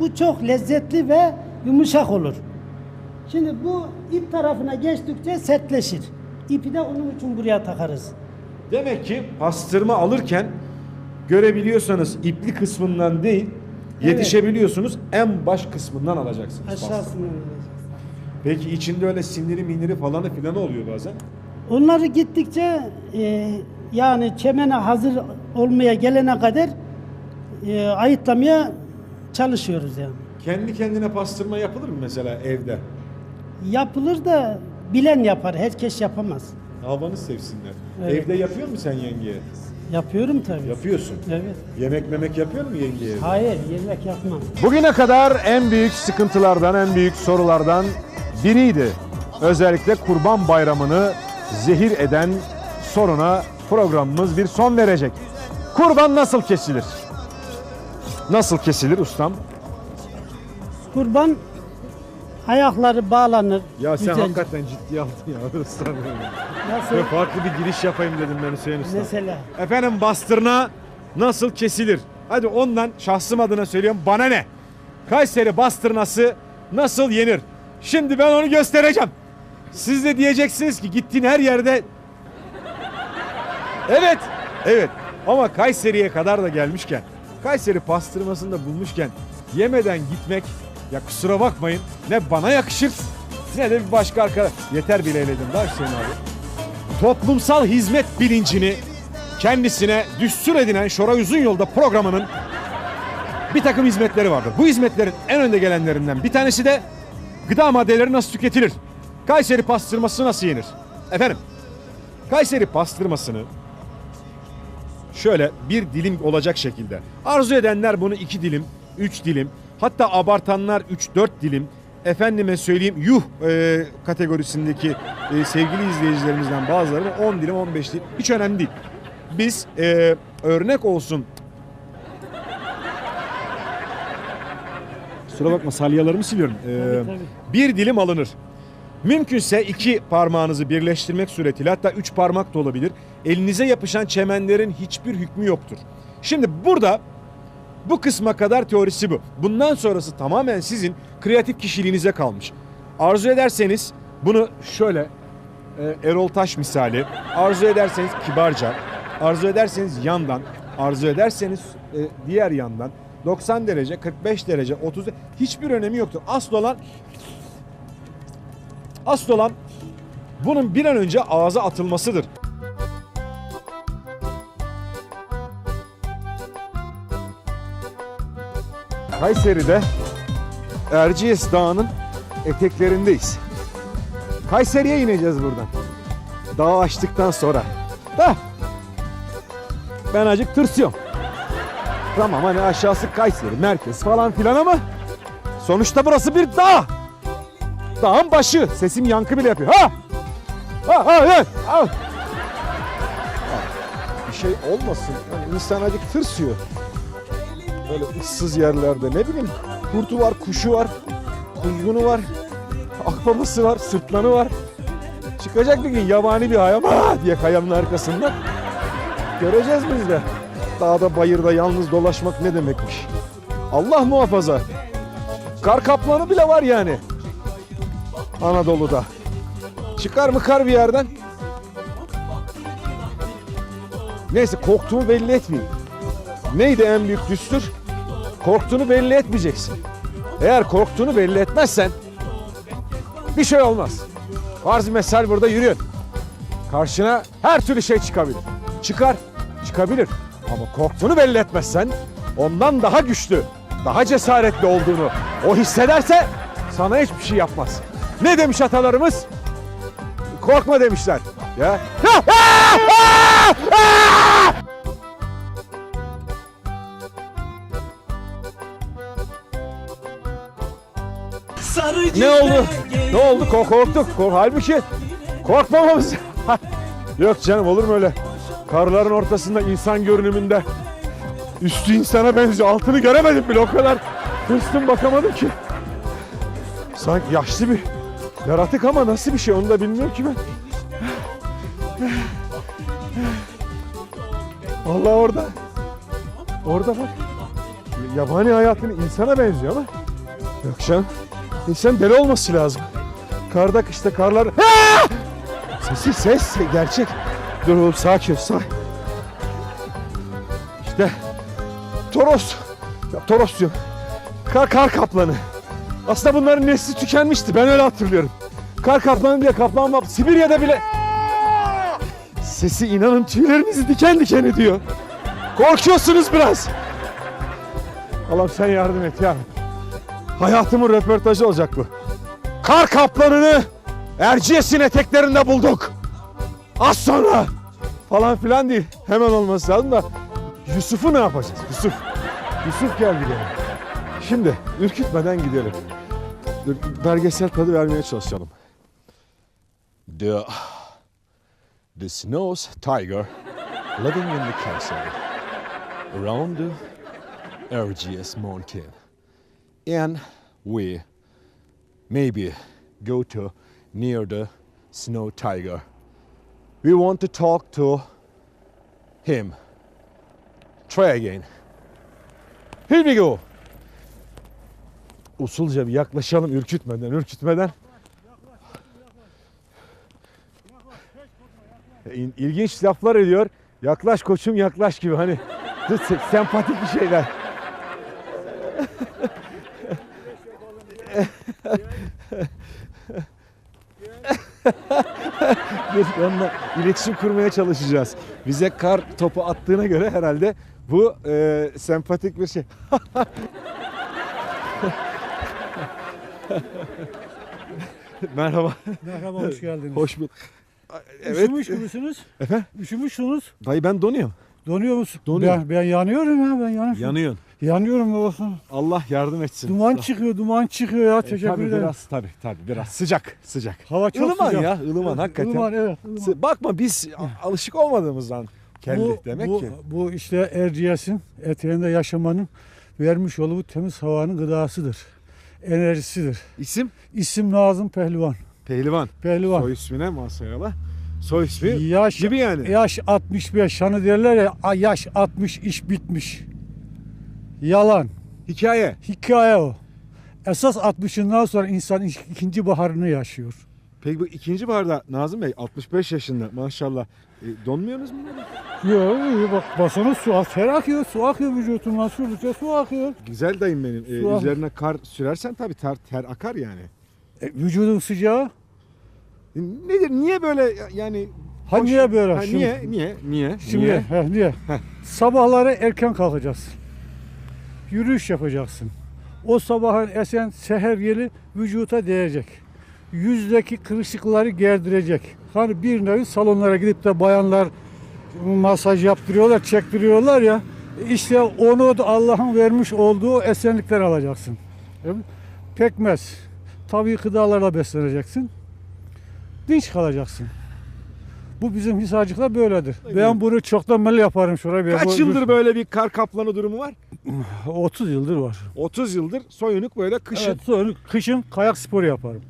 Bu çok lezzetli ve yumuşak olur. Şimdi bu ip tarafına geçtikçe sertleşir. İpi de onun için buraya takarız. Demek ki pastırma alırken görebiliyorsanız ipli kısmından değil Evet. yetişebiliyorsunuz en baş kısmından alacaksınız. Aşağısına alacağız. Peki içinde öyle siniri miniri falanı filanı oluyor bazen. Onları gittikçe e, yani çemene hazır olmaya gelene kadar e, ayıtlamaya çalışıyoruz yani. Kendi kendine pastırma yapılır mı mesela evde? Yapılır da bilen yapar, herkes yapamaz. Havanı sevsinler. Evet. Evde yapıyor musun sen yengeye? Yapıyorum tabii. Yapıyorsun. Evet. Yemek memek yapıyor mu yengeye? Hayır, yemek yapmam. Bugüne kadar en büyük sıkıntılardan, en büyük sorulardan biriydi. Özellikle Kurban Bayramı'nı zehir eden soruna programımız bir son verecek. Kurban nasıl kesilir? Nasıl kesilir ustam? Kurban ayakları bağlanır. Ya sen güzelce. hakikaten ciddiye aldın ya ustam. Nasıl? Ve farklı bir giriş yapayım dedim ben Hüseyin Usta. Mesela. Efendim bastırna nasıl kesilir? Hadi ondan şahsım adına söylüyorum bana ne? Kayseri bastırnası nasıl yenir? Şimdi ben onu göstereceğim. Siz de diyeceksiniz ki gittiğin her yerde... Evet, evet. Ama Kayseri'ye kadar da gelmişken, Kayseri pastırmasını da bulmuşken yemeden gitmek ya kusura bakmayın ne bana yakışır ne de bir başka arkadaş. Yeter bile eyledim daha Hüseyin abi toplumsal hizmet bilincini kendisine düstur edinen Şoray Uzun Yolda programının bir takım hizmetleri vardır. Bu hizmetlerin en önde gelenlerinden bir tanesi de gıda maddeleri nasıl tüketilir? Kayseri pastırması nasıl yenir? Efendim, Kayseri pastırmasını şöyle bir dilim olacak şekilde. Arzu edenler bunu iki dilim, üç dilim, hatta abartanlar üç dört dilim. Efendime söyleyeyim yuh e, kategorisindeki e, sevgili izleyicilerimizden bazıları 10 dilim 15 dilim hiç önemli değil. Biz e, örnek olsun Kusura bakma salyalarımı siliyorum. Ee, Tabii, tabii. Bir dilim alınır. Mümkünse iki parmağınızı birleştirmek suretiyle hatta üç parmak da olabilir. Elinize yapışan çemenlerin hiçbir hükmü yoktur. Şimdi burada bu kısma kadar teorisi bu. Bundan sonrası tamamen sizin kreatif kişiliğinize kalmış. Arzu ederseniz bunu şöyle e, Erol Taş misali, arzu ederseniz kibarca, arzu ederseniz yandan, arzu ederseniz e, diğer yandan 90 derece, 45 derece, 30 derece hiçbir önemi yoktur. Asıl olan asıl olan bunun bir an önce ağza atılmasıdır. Kayseri'de Erciyes Dağı'nın eteklerindeyiz. Kayseri'ye ineceğiz buradan. Dağı açtıktan sonra. Da ben acık tırsıyorum. Tamam hani aşağısı Kayseri, merkez falan filan ama sonuçta burası bir dağ. Dağın başı. Sesim yankı bile yapıyor. Ha! Ha, ha, evet. Ha. Bir şey olmasın. Yani insan acık tırsıyor. Böyle ıssız yerlerde ne bileyim kurtu var, kuşu var, kuzgunu var, akbaması var, sırtlanı var. Çıkacak bir gün yabani bir hayvan diye kayanın arkasında. Göreceğiz biz de. Dağda bayırda yalnız dolaşmak ne demekmiş. Allah muhafaza. Kar kaplanı bile var yani. Anadolu'da. Çıkar mı kar bir yerden? Neyse korktuğumu belli etmeyeyim. Neydi en büyük düstur? Korktuğunu belli etmeyeceksin. Eğer korktuğunu belli etmezsen bir şey olmaz. Farz mesal burada yürüyorsun. Karşına her türlü şey çıkabilir. Çıkar, çıkabilir. Ama korktuğunu belli etmezsen ondan daha güçlü, daha cesaretli olduğunu o hissederse sana hiçbir şey yapmaz. Ne demiş atalarımız? Korkma demişler. Ya. Ne oldu? Ne oldu? Kork- korktuk. Kork Halbuki korkmamamız. Yok canım olur mu öyle? Karların ortasında insan görünümünde. Üstü insana benziyor. Altını göremedim bile o kadar. Hırstım bakamadım ki. Sanki yaşlı bir yaratık ama nasıl bir şey onu da bilmiyorum ki ben. Allah orada. Orada bak. yabani hayatını insana benziyor ama yok canım. İnsan deli olması lazım. Karda kışta karlar... Sesi ses gerçek. Dur oğlum sakin sakin. İşte Toros. Ya, Toros diyorum. Kar, kar kaplanı. Aslında bunların nesli tükenmişti. Ben öyle hatırlıyorum. Kar kaplanı diye kaplan var. Sibirya'da bile... Sesi inanın tüylerinizi diken diken ediyor. Korkuyorsunuz biraz. Allah'ım sen yardım et ya. Hayatımın röportajı olacak bu. Kar kaplanını Erciyes'in eteklerinde bulduk. Az sonra falan filan değil. Hemen olması lazım da Yusuf'u ne yapacağız? Yusuf. Yusuf gel gidelim. Şimdi ürkütmeden gidelim. Belgesel tadı vermeye çalışalım. The, the Snows Tiger living in the castle around the Erciyes mountain. And we maybe go to near the snow tiger. We want to talk to him. Try again. Here we go. Usulca bir yaklaşalım ürkütmeden, ürkütmeden. İl- İlginç laflar ediyor. Yaklaş koçum yaklaş gibi hani se- sempatik bir şeyler. Dur onunla iletişim kurmaya çalışacağız. Bize kar topu attığına göre herhalde bu e, sempatik bir şey. Merhaba. Merhaba, hoş geldiniz. Hoş bulduk. Evet. Üşümüş müsünüz? Efendim? Üşümüşsünüz. Dayı ben donuyorum. Donuyor musun? Donuyorum. Ben, ben yanıyorum ya, ben yanıyorum. Yanıyorsun. Yanıyorum babası. Allah yardım etsin. Duman çıkıyor, duman çıkıyor ya. E, Teşekkür tabii ederim. biraz tabii tabii biraz sıcak sıcak. Hava çok ılıman sıcak. ya ılıman hakikaten. Ilıman, evet. ılıman. Sı- Bakma biz alışık olmadığımızdan kelli bu, demek bu, ki. Bu işte Erciyes'in eteğinde yaşamanın vermiş olduğu bu temiz havanın gıdasıdır. Enerjisidir. İsim İsim Nazım Pehlivan. Pehlivan. Pehlivan. Soy ismine masayala. Soy ismi Yaş, gibi yani. yaş 65. Hani derler ya "Ay, yaş 60 iş bitmiş. Yalan. Hikaye. Hikaye o. Esas 60'ından sonra insan ik- ikinci baharını yaşıyor. Peki bu ikinci barda Nazım Bey 65 yaşında maşallah. E, donmuyorsunuz mu? Yok bak basana su ter akıyor, su akıyor vücudumdan sürdükçe su akıyor. Güzel dayım benim. E, Su üzerine kar sürersen tabii ter, ter akar yani. E, vücudun sıcağı. E, nedir? Niye böyle ya- yani? Ha niye böyle? Ha, Şimdi- niye? Niye? Niye? Şimdi niye? heh, niye? Sabahları erken kalkacaksın. Yürüyüş yapacaksın. O sabahın esen seher yeli vücuta değecek. Yüzdeki kırışıkları gerdirecek. Hani bir nevi salonlara gidip de bayanlar masaj yaptırıyorlar, çektiriyorlar ya. İşte onu da Allah'ın vermiş olduğu esenlikten alacaksın. Pekmez. Tabii gıdalarla besleneceksin. Dinç kalacaksın. Bu bizim hisarcıkta böyledir. Ben bunu çoktan mel yaparım şuraya. Kaç bu- yıldır böyle bir kar kaplanı durumu var? 30 yıldır var. 30 yıldır soyunuk böyle kışın. Evet, sonra kışın kayak sporu yaparım.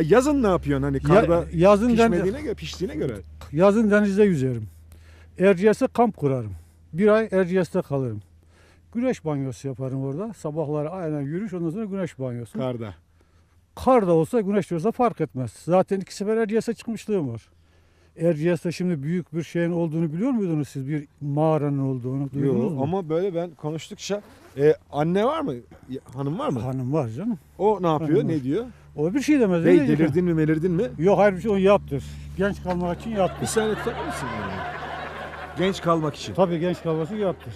Ha, yazın ne yapıyorsun hani Ya- karda yazın, deniz, pişmediğine göre, piştiğine göre? yazın denizde yüzerim. Erciyes'te kamp kurarım. Bir ay Erciyes'te kalırım. Güneş banyosu yaparım orada. Sabahları aynen yürüyüş ondan sonra güneş banyosu. Karda. Kar da olsa güneş de olsa fark etmez. Zaten iki sefer Erciyes'e çıkmışlığım var. Erciyes'te şimdi büyük bir şeyin olduğunu biliyor muydunuz siz? Bir mağaranın olduğunu duydunuz Yok mu? ama böyle ben konuştukça e, anne var mı? Ya, Hanım var mı? Hanım var canım. O ne yapıyor? Hanım var. Ne diyor? O bir şey demez. Bey delirdin mi melirdin mi? Yok hayır bir şey onu yaptır. Genç kalmak için yaptır. saniye tutar mısın beni? Genç kalmak için. Tabii genç kalması yaptır.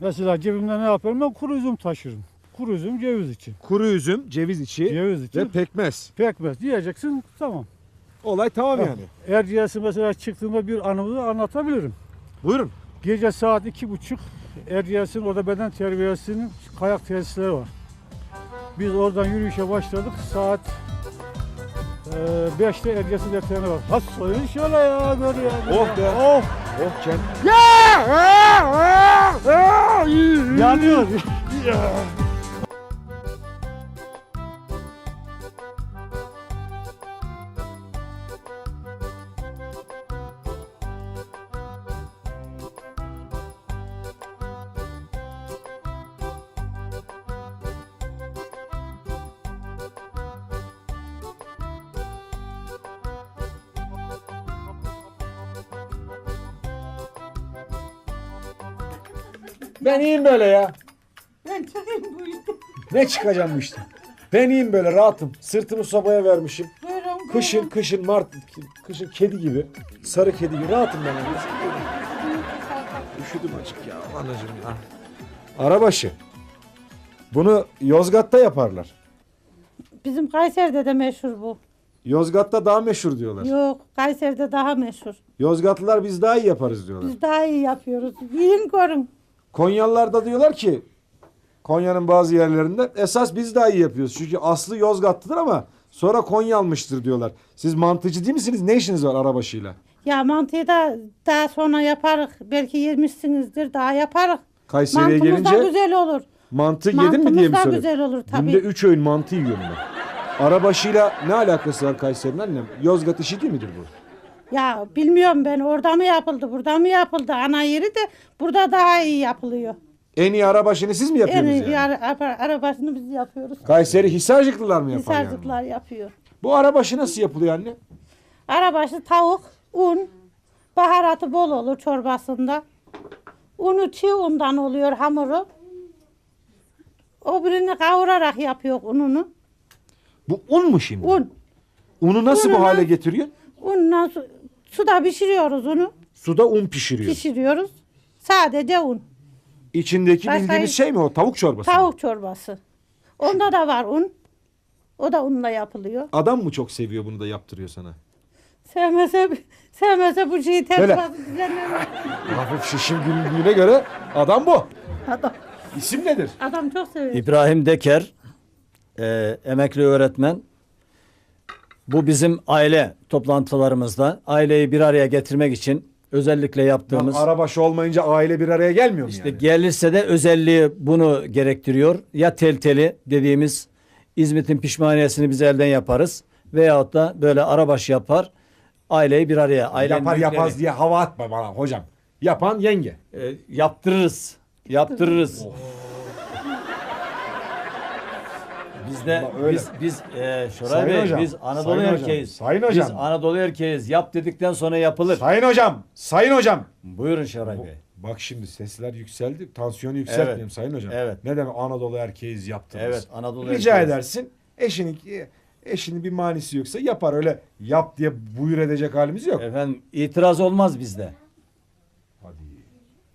Mesela cebimde ne yaparım ben kuru üzüm taşırım. Kuru üzüm ceviz için. Kuru üzüm, ceviz içi Ceviz için ve pekmez. pekmez diyeceksin tamam. Olay tamam yani. Erciyes'e mesela çıktığımda bir anımı anlatabilirim. Buyurun. Gece saat iki buçuk Erciyes'in orada beden terbiyesinin kayak tesisleri var. Biz oradan yürüyüşe başladık. Saat eee 5'te Erciyes'in eteğine var. Ha soyun şöyle ya gör ya. Oh be. Oh Oh kend. yanıyor. Ben iyiyim böyle ya. Ben çıkayım bu işte. Ne çıkacağım bu işte? Ben iyiyim böyle rahatım. Sırtımı sobaya vermişim. Buyurun. buyurun. Kışın kışın mart kışın kedi gibi. Sarı kedi gibi rahatım ben. Üşüdüm açık ya anacığım ya. Arabaşı. Bunu Yozgat'ta yaparlar. Bizim Kayseri'de de meşhur bu. Yozgat'ta daha meşhur diyorlar. Yok Kayseri'de daha meşhur. Yozgatlılar biz daha iyi yaparız diyorlar. Biz daha iyi yapıyoruz. Yiyin görün. Konyalılar da diyorlar ki Konya'nın bazı yerlerinde esas biz daha iyi yapıyoruz. Çünkü aslı Yozgatlıdır ama sonra Konya almıştır diyorlar. Siz mantıcı değil misiniz? Ne işiniz var arabaşıyla? Ya mantıyı da daha sonra yaparız. Belki yemişsinizdir daha yaparız. Kayseri'ye Mantımız da gelince güzel olur. mantı yedin mi Mantımız diye mi da soruyor? güzel olur tabii. Günde 3 öğün mantı yiyorum ben. Arabaşıyla ne alakası var Kayseri'nin annem? Yozgat işi değil midir bu? Ya bilmiyorum ben orada mı yapıldı burada mı yapıldı ana yeri de burada daha iyi yapılıyor. En iyi arabaşını siz mi En yapıyorsunuz iyi yani? ara- ara- arabasını biz yapıyoruz. Kayseri Hisarcıklılar mı yapar yani? Hisarcıklar yapıyor. Bu arabaşı nasıl yapılıyor anne? Arabaşı tavuk, un, baharatı bol olur çorbasında. Unu çiğ undan oluyor hamuru. O birini kavurarak yapıyor ununu. Bu un mu şimdi? Un. Unu nasıl bu Ununu- hale getiriyor? Unla su, suda pişiriyoruz onu. Suda un pişiriyor. Pişiriyoruz. Sadece un. İçindeki Başka- bildiğimiz şey mi o? Tavuk çorbası. mı? Tavuk çorbası. Onda da var un. O da unla yapılıyor. Adam mı çok seviyor bunu da yaptırıyor sana? Sevmese, sevmese bu şeyi ters Böyle. düzenlemez. Hafif şişim güldüğüne göre adam bu. Adam, İsim nedir? adam çok seviyor. İbrahim Deker, e, emekli öğretmen. Bu bizim aile toplantılarımızda aileyi bir araya getirmek için özellikle yaptığımız Lan arabaşı olmayınca aile bir araya gelmiyor mu işte yani? gelirse de özelliği bunu gerektiriyor. Ya telteli dediğimiz İzmit'in pişmaniyesini biz elden yaparız veyahut da böyle arabaşı yapar aileyi bir araya ailenin Yapar yapaz diye hava atma bana hocam. Yapan yenge. E, yaptırırız. Yaptırırız. Biz de Ama öyle. biz biz e, Şoray Sayın Bey hocam, biz Anadolu sayın hocam, erkeğiz. sayın hocam. Biz Anadolu erkeğiz. Yap dedikten sonra yapılır. Sayın hocam, sayın hocam. Buyurun Şoray Bey. Bak şimdi sesler yükseldi. Tansiyonu yükseltmeyeyim Evet. sayın hocam. Evet. Ne demek Anadolu erkeğiz yaptınız. Evet, Anadolu Rica erkeğiz. edersin. Eşinin eşinin bir manisi yoksa yapar öyle yap diye buyur edecek halimiz yok. Efendim itiraz olmaz bizde.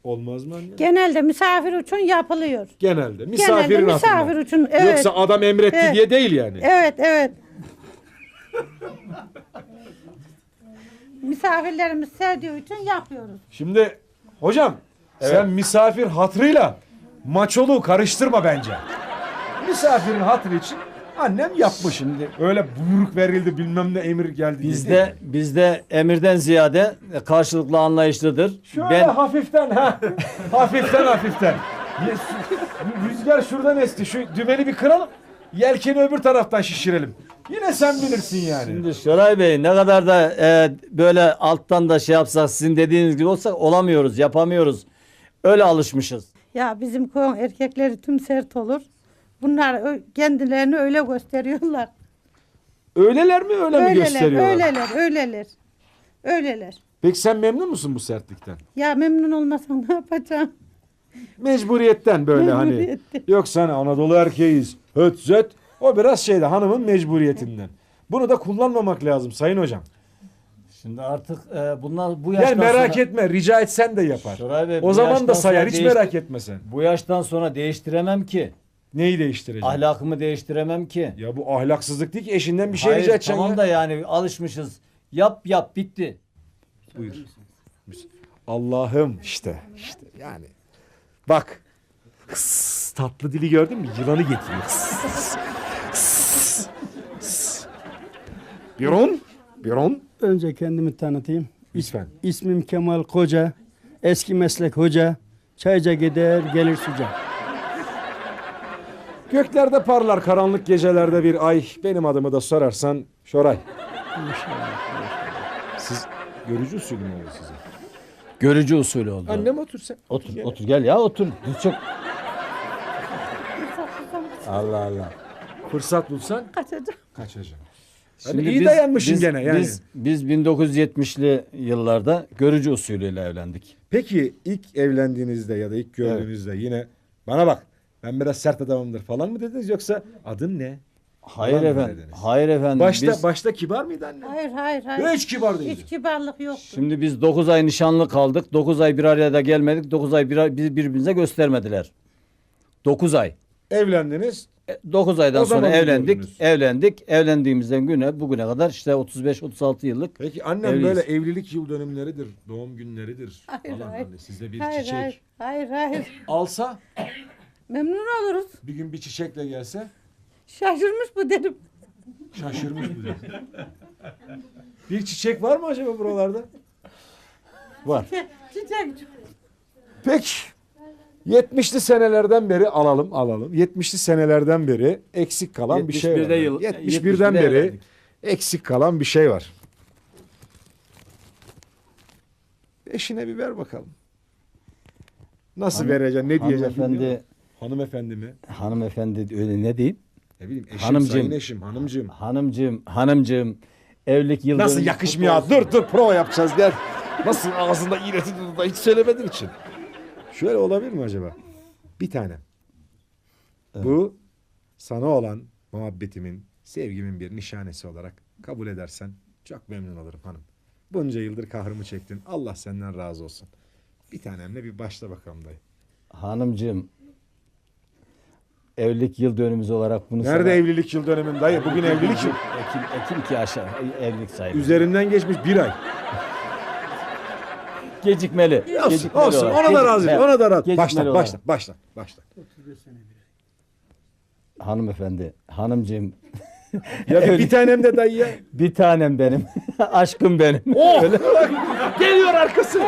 Olmaz mı anne? Genelde misafir için yapılıyor. Genelde. Misafirin Genelde hatırına. misafir için. Evet. Yoksa adam emretti Evet. diye değil yani. Evet, evet. Misafirlerimiz sevdiği için yapıyoruz. Şimdi hocam sen misafir hatrıyla maçoluğu karıştırma bence. Misafirin hatırı için annem yapmış. Şimdi öyle buyruk verildi bilmem ne emir geldi. Bizde bizde emirden ziyade karşılıklı anlayışlıdır. Şöyle ben hafiften ha. hafiften hafiften. Rüzgar şuradan esti. Şu dümeni bir kıralım. Yelkeni öbür taraftan şişirelim. Yine sen bilirsin yani. Şimdi Şoray Bey ne kadar da e, böyle alttan da şey yapsak sizin dediğiniz gibi olsak olamıyoruz, yapamıyoruz. Öyle alışmışız. Ya bizim koyun erkekleri tüm sert olur. Bunlar kendilerini öyle gösteriyorlar. Öyleler mi öyle mi öyleler, gösteriyorlar? öyleler, öyleler. Öyleler. Peki sen memnun musun bu sertlikten? Ya memnun olmasam ne yapacağım? Mecburiyetten böyle hani. Mecburiyetten. Yoksa hani Anadolu erkeğiz. Höt zöt. O biraz şeyde hanımın mecburiyetinden. Bunu da kullanmamak lazım sayın hocam. Şimdi artık e, bunlar bu yaştan Yani merak sonra, etme rica etsen de yapar. Şoray Bey, o bu zaman da yaştan sayar sonra hiç merak etme sen. bu yaştan sonra değiştiremem ki. Neyi değiştireceksin? Ahlakımı değiştiremem ki. Ya bu ahlaksızlık değil ki eşinden bir şey Hayır, rica edeceksin tamam ya. da yani alışmışız. Yap yap bitti. Buyur. Allah'ım işte işte yani. Bak. Hıs, tatlı dili gördün mü? Yılanı getiriyor. Hıs, hıs, hıs. Biron. Biron. Önce kendimi tanıtayım. Lütfen. İsmim Kemal Koca. Eski meslek hoca. Çayca gider gelir suca. Göklerde parlar karanlık gecelerde bir ay. Benim adımı da sorarsan Şoray. Siz görücü usulü mü oldu size? Görücü usulü oldu. Annem otur sen. Otur, otur gel ya otur. Çok... Allah Allah. Fırsat bulsan Kaçacağım. kaçacağım. Hani iyi dayanmışsın biz, gene yani. Biz, biz 1970'li yıllarda görücü usulüyle evlendik. Peki ilk evlendiğinizde ya da ilk gördüğünüzde yine bana bak ben biraz sert adamımdır falan mı dediniz yoksa adın ne? Hayır Falan mı efendim. dediniz? Hayır efendim. Başta biz, başta kibar mıydı anne? Hayır hayır hayır. Hiç kibar değildi. Hiç kibarlık yoktu. Şimdi biz 9 ay nişanlı kaldık. 9 ay bir araya da gelmedik. 9 ay bir, biz birbirimize göstermediler. 9 ay. Evlendiniz. 9 aydan O sonra zaman evlendik. gördünüz. Evlendik. Evlendiğimizden güne bugüne kadar işte 35-36 yıllık. Peki annem Evliyiz. böyle evlilik yıl dönümleridir, doğum günleridir Hayır, falan hayır. hani size bir Hayır çiçek hayır hayır hayır. alsa Memnun oluruz. bir gün bir çiçekle gelse Şaşırmış bu derim. şaşırmış bu diyor. bir çiçek var mı acaba buralarda? Var. Çiçek. Peki. 70'li senelerden beri alalım alalım. 70'li senelerden beri eksik kalan bir şey var. 71'de yıl- 71'den 71'de beri evlendik. eksik kalan bir şey var. Eşine bir ver bakalım. Nasıl Hanım- vereceksin? Ne diyeceksin? Hanımefendi, Hanımefendi mi? hanımefendi öyle ne diyeyim? Ne bileyim eşim, Hanımcığım. sayın eşim, hanımcığım. Hanımcığım, hanımcığım evlilik yıl Nasıl yakışmıyor? olsun. Dur dur prova yapacağız gel. Nasıl ağzında iğreti da hiç söylemediğin için. Şöyle olabilir mi acaba? Bir tane. Bu sana olan muhabbetimin, sevgimin bir nişanesi olarak kabul edersen çok memnun olurum hanım. Bunca yıldır kahrımı çektin. Allah senden razı olsun. Bir tanemle bir başla bakalım dayı. Hanımcığım evlilik yıl dönümümüz olarak bunu Nerede sana- evlilik yıl dönümün dayı? Bugün evlilik yıl. Ekim, Ekim ki aşağı evlilik sayılır. Üzerinden geçmiş bir ay. Gecikmeli. Olsun, Gecikmeli olsun. olarak. Ona da razıyım. Gecikmeli- Ona da razı. gecikmeli Başla, olarak. başla, başla, başla. Hanımefendi, hanımcığım Ya bir, bir tanem de dayı ya. bir tanem benim. Aşkım benim. Oh! Geliyor arkası.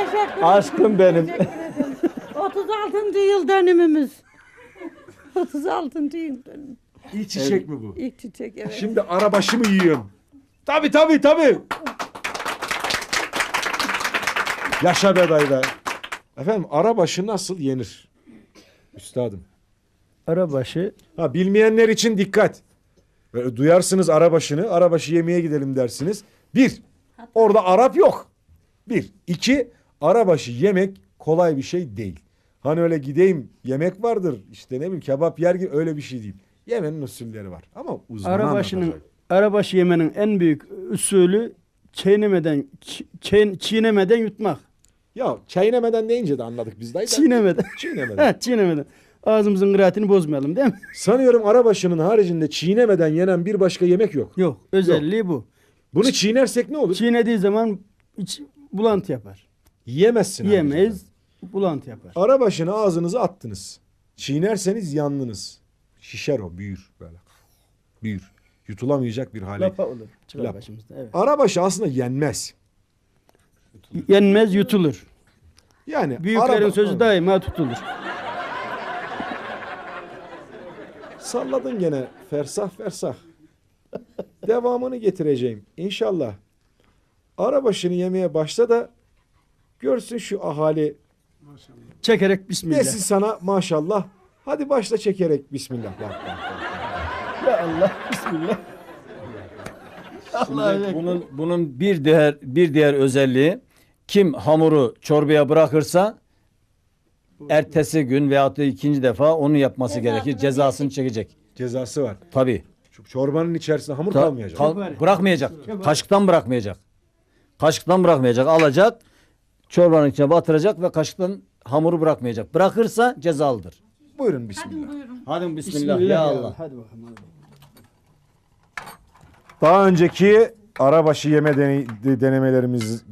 Aşkım benim. 36. yıl dönümümüz. 36. yıl dönümü. İyi çiçek mi bu? İlk çiçek evet. Şimdi arabaşı mı yiyorum? Tabi tabi tabi. Yaşa be dayı be. Efendim arabaşı nasıl yenir? Üstadım. Arabaşı Ha bilmeyenler için dikkat. Böyle duyarsınız arabaşını, arabaşı yemeye gidelim dersiniz. Bir, orada Arap yok. Bir. iki arabaşı yemek kolay bir şey değil. Hani öyle gideyim yemek vardır işte ne bileyim kebap yer gibi öyle bir şey değil. Yemenin usulleri var ama uzman arabaşının arabaşı yemenin en büyük usulü çiğnemeden çi- çiğ- çiğnemeden yutmak. Ya çiğnemeden deyince de anladık biz dayı. da. Çiğnemeden. Çiğnemeden. Çiğnemeden. Ağzımızın kıraatini bozmayalım değil mi? Sanıyorum arabaşının haricinde çiğnemeden yenen bir başka yemek yok. Yok. Özelliği bu. Bunu çiğnersek ne olur? Çiğnediği zaman iç, bulantı yapar. Yiyemezsin. Yiyemeyiz. Bulantı yapar. Arabaşını ağzınıza attınız. Çiğnerseniz yandınız. Şişer o büyür böyle. Büyür. Yutulamayacak bir hale. Lapa olur. Çıkar Lap. başımızda. Evet. Arabaşı aslında yenmez. Yenmez yutulur. Yani Büyüklerin araba- sözü daima tutulur. Salladın gene fersah fersah. Devamını getireceğim inşallah. Arabaşını yemeye başla da görsün şu ahali. Çekerek bismillah. Desin sana maşallah. Hadi başla çekerek bismillah. Bak, bak, bak. Ya Allah bismillah. Allah Şimdi bunun bunun bir diğer bir diğer özelliği kim hamuru çorbaya bırakırsa ertesi gün veyahut da ikinci defa onu yapması gerekir. Cezasını çekecek. Cezası var. Tabii. Şu çorbanın içerisinde hamur Ta- kalmayacak. kal- bırakmayacak. Kaşıktan bırakmayacak. Kaşıktan bırakmayacak. Alacak, çorbanın içine batıracak ve kaşıktan hamuru bırakmayacak. Bırakırsa cezalıdır. Buyurun bismillah. Hadi bismillah, ya Allah. Hadi bakalım. hadi. Daha önceki arabaşı yeme denemelerimiz,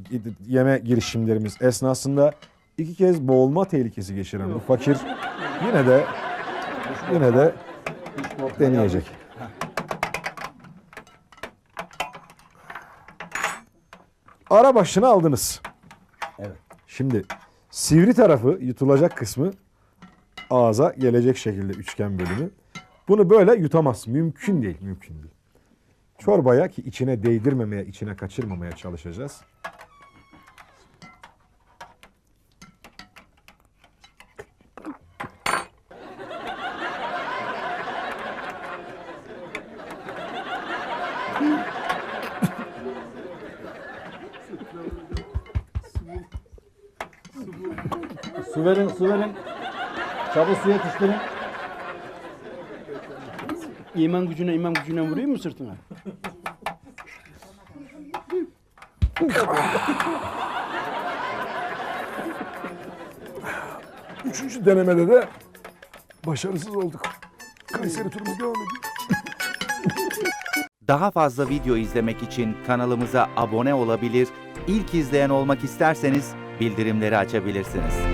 yeme girişimlerimiz esnasında iki kez boğulma tehlikesi geçiren bu fakir yine de yine de deneyecek. Arabaşını aldınız. Evet. Şimdi sivri tarafı yutulacak kısmı ağza gelecek şekilde üçgen bölümü. Bunu böyle yutamaz. Mümkün değil, mümkün değil. Çorbaya ki içine değdirmemeye, içine kaçırmamaya çalışacağız. Su verin, su verin. Çabuk su yetiştirin. İman gücüne iman gücüne vuruyor mu sırtına? Üçüncü denemede de başarısız olduk. Kayseri turumuz devam ediyor. Daha fazla video izlemek için kanalımıza abone olabilir, ilk izleyen olmak isterseniz bildirimleri açabilirsiniz.